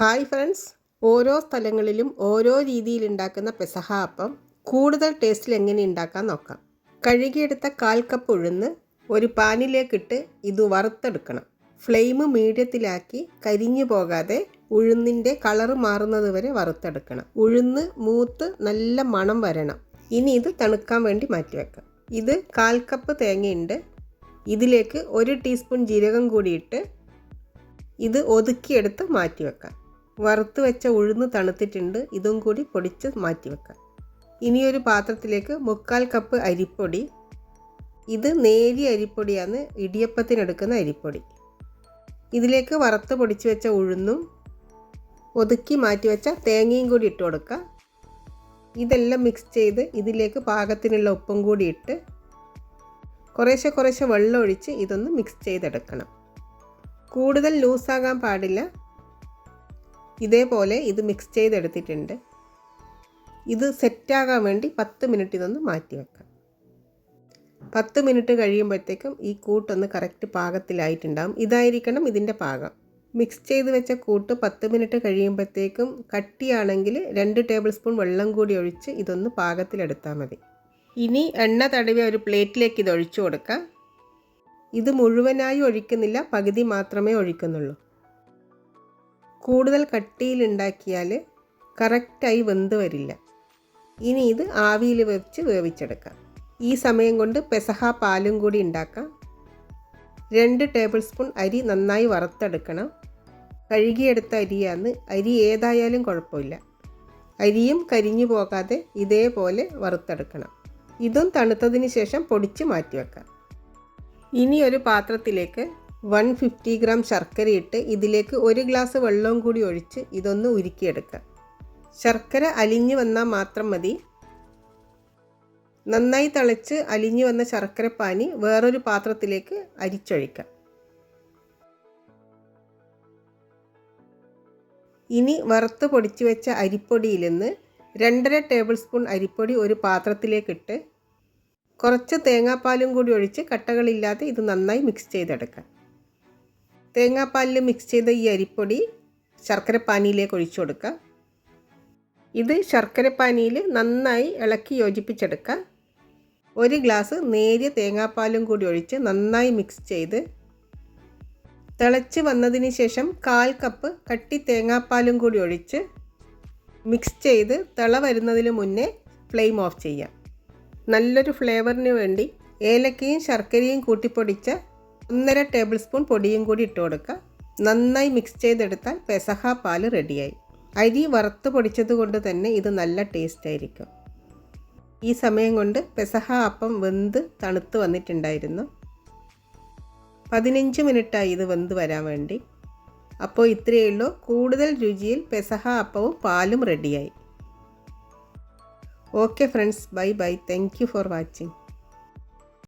Hi friends. ഓരോ സ്ഥലങ്ങളിലും ഓരോ രീതിയിൽ ഉണ്ടാക്കുന്ന പെസഹ അപ്പം കൂടുതൽ ടേസ്റ്റിൽ എങ്ങനെ ഉണ്ടാക്കാൻ നോക്കാം. കഴുകിയെടുത്ത കാൽ കപ്പ് ഉഴുന്ന് ഒരു പാനിലേക്കിട്ട് ഇത് വറുത്തെടുക്കണം. ഫ്ലെയിം മീഡിയത്തിലാക്കി കരിഞ്ഞു പോകാതെ ഉഴുന്നിന്റെ കളറ് മാറുന്നത് വരെ വറുത്തെടുക്കണം. ഉഴുന്ന് മൂത്ത് നല്ല മണം വരണം. ഇനി ഇത് തണുക്കാൻ വേണ്ടി മാറ്റിവെക്കാം ഇത് കാൽ കപ്പ് തേങ്ങയുണ്ട്. ഇതിലേക്ക് ഒരു ടീസ്പൂൺ ജീരകം കൂടിയിട്ട് ഇത് ഒതുക്കിയെടുത്ത് മാറ്റി വെക്കാം. വറുത്ത് വെച്ച ഉഴുന്ന് തണുത്തിട്ടുണ്ട്. ഇതും കൂടി പൊടിച്ച് മാറ്റി വെക്കാം. ഇനിയൊരു പാത്രത്തിലേക്ക് മുക്കാൽ കപ്പ് അരിപ്പൊടി. ഇത് നേരിയ അരിപ്പൊടിയാണ്. ഇടിയപ്പത്തിനെടുക്കുന്ന അരിപ്പൊടി. ഇതിലേക്ക് വറുത്ത് പൊടിച്ച് വെച്ച ഉഴുന്നും ഒതുക്കി മാറ്റി വെച്ച തേങ്ങയും കൂടി ഇട്ട് കൊടുക്കുക. ഇതെല്ലാം മിക്സ് ചെയ്ത് ഇതിലേക്ക് പാകത്തിനുള്ള ഉപ്പും കൂടി ഇട്ട് കുറേശ്ശെ കുറേശ്ശെ വെള്ളം ഒഴിച്ച് ഇതൊന്ന് മിക്സ് ചെയ്തെടുക്കണം. കൂടുതൽ ലൂസാകാൻ പാടില്ല. ഇതേപോലെ ഇത് മിക്സ് ചെയ്തെടുത്തിട്ടുണ്ട്. ഇത് സെറ്റാകാൻ വേണ്ടി പത്ത് മിനിറ്റ് ഇതൊന്ന് മാറ്റി വെക്കാം. പത്ത് മിനിറ്റ് കഴിയുമ്പോഴത്തേക്കും ഈ കൂട്ടൊന്ന് കറക്റ്റ് പാകത്തിലായിട്ടുണ്ടാകും ഇതായിരിക്കണം ഇതിന്റെ പാകം. മിക്സ് ചെയ്ത് വെച്ച കൂട്ട് പത്ത് മിനിറ്റ് കഴിയുമ്പോഴത്തേക്കും കട്ടിയാണെങ്കിൽ രണ്ട് ടേബിൾ സ്പൂൺ വെള്ളം കൂടി ഒഴിച്ച് ഇതൊന്ന് പാകത്തിലെടുത്താൽ മതി. ഇനി എണ്ണ തടവിയ ഒരു പ്ലേറ്റിലേക്ക് ഇത് ഒഴിച്ചു കൊടുക്കാം. ഇത് മുഴുവനായി ഒഴിക്കുന്നില്ല പകുതി മാത്രമേ ഒഴിക്കുന്നുള്ളൂ. കൂടുതൽ കട്ടിയിലുണ്ടാക്കിയാൽ കറക്റ്റായി വെന്ത് വരില്ല. ഇനി ഇത് ആവിയിൽ വെച്ച് വേവിച്ചെടുക്കാം. ഈ സമയം കൊണ്ട് പെസഹ പാലും കൂടി ഉണ്ടാക്കാം. രണ്ട് ടേബിൾ സ്പൂൺ അരി നന്നായി വറുത്തെടുക്കണം. കഴുകിയെടുത്ത അരിയാന്ന് അരി ഏതായാലും കുഴപ്പമില്ല. അരിയും കരിഞ്ഞു പോകാതെ ഇതേപോലെ വറുത്തെടുക്കണം. ഇതും തണുത്തതിന് ശേഷം പൊടിച്ച് മാറ്റിവെക്കാം. ഇനി ഒരു പാത്രത്തിലേക്ക് വൺ ഫിഫ്റ്റി ഗ്രാം ശർക്കരയിട്ട് ഇതിലേക്ക് ഒരു ഗ്ലാസ് വെള്ളവും കൂടി ഒഴിച്ച് ഇതൊന്ന് ഉരുക്കിയെടുക്കാം. ശർക്കര അലിഞ്ഞു വന്നാൽ മാത്രം മതി. നന്നായി തിളച്ച് അലിഞ്ഞു വന്ന ശർക്കര പാനി വേറൊരു പാത്രത്തിലേക്ക് അരിച്ചൊഴിക്കാം. ഇനി വറുത്ത് പൊടിച്ചു വെച്ച അരിപ്പൊടിയിൽ നിന്ന് രണ്ടര ടേബിൾ സ്പൂൺ അരിപ്പൊടി ഒരു പാത്രത്തിലേക്കിട്ട് കുറച്ച് തേങ്ങാപ്പാലും കൂടി ഒഴിച്ച് കട്ടകളില്ലാതെ ഇത് നന്നായി മിക്സ് ചെയ്തെടുക്കാം. തേങ്ങാപ്പാലിൽ മിക്സ് ചെയ്ത ഈ അരിപ്പൊടി ശർക്കരപ്പാനിയിലേക്ക് ഒഴിച്ചു കൊടുക്കുക ഇത് ശർക്കരപ്പാനിയിൽ നന്നായി ഇളക്കി യോജിപ്പിച്ചെടുക്കുക ഒരു ഗ്ലാസ് നേരിയ തേങ്ങാപ്പാലും കൂടി ഒഴിച്ച് നന്നായി മിക്സ് ചെയ്ത് തിളച്ച് വന്നതിന് ശേഷം കാൽ കപ്പ് കട്ടി തേങ്ങാപ്പാലും കൂടി ഒഴിച്ച് മിക്സ് ചെയ്ത് തിള വരുന്നതിന് മുന്നേ ഫ്ലെയിം ഓഫ് ചെയ്യാം. നല്ലൊരു ഫ്ലേവറിന് വേണ്ടി ഏലക്കയും ശർക്കരയും കൂട്ടിപ്പൊടിച്ച ഒന്നര ടേബിൾ സ്പൂൺ പൊടിയും കൂടി ഇട്ട് കൊടുക്കുക. നന്നായി മിക്സ് ചെയ്തെടുത്താൽ പെസഹ പാൽ റെഡിയായി. അരി വറുത്ത് പൊടിച്ചത് കൊണ്ട് തന്നെ ഇത് നല്ല ടേസ്റ്റ് ആയിരിക്കും. ഈ സമയം കൊണ്ട് പെസഹ അപ്പം വെന്ത് തണുത്ത് വന്നിട്ടുണ്ടായിരുന്നു. പതിനഞ്ച് മിനിറ്റായി ഇത് വെന്ത് വരാൻ വേണ്ടി. അപ്പോൾ ഇത്രയേ ഉള്ളൂ. കൂടുതൽ രുചിയിൽ പെസഹ അപ്പവും പാലും റെഡിയായി. Okay friends. Bye bye. Thank for watching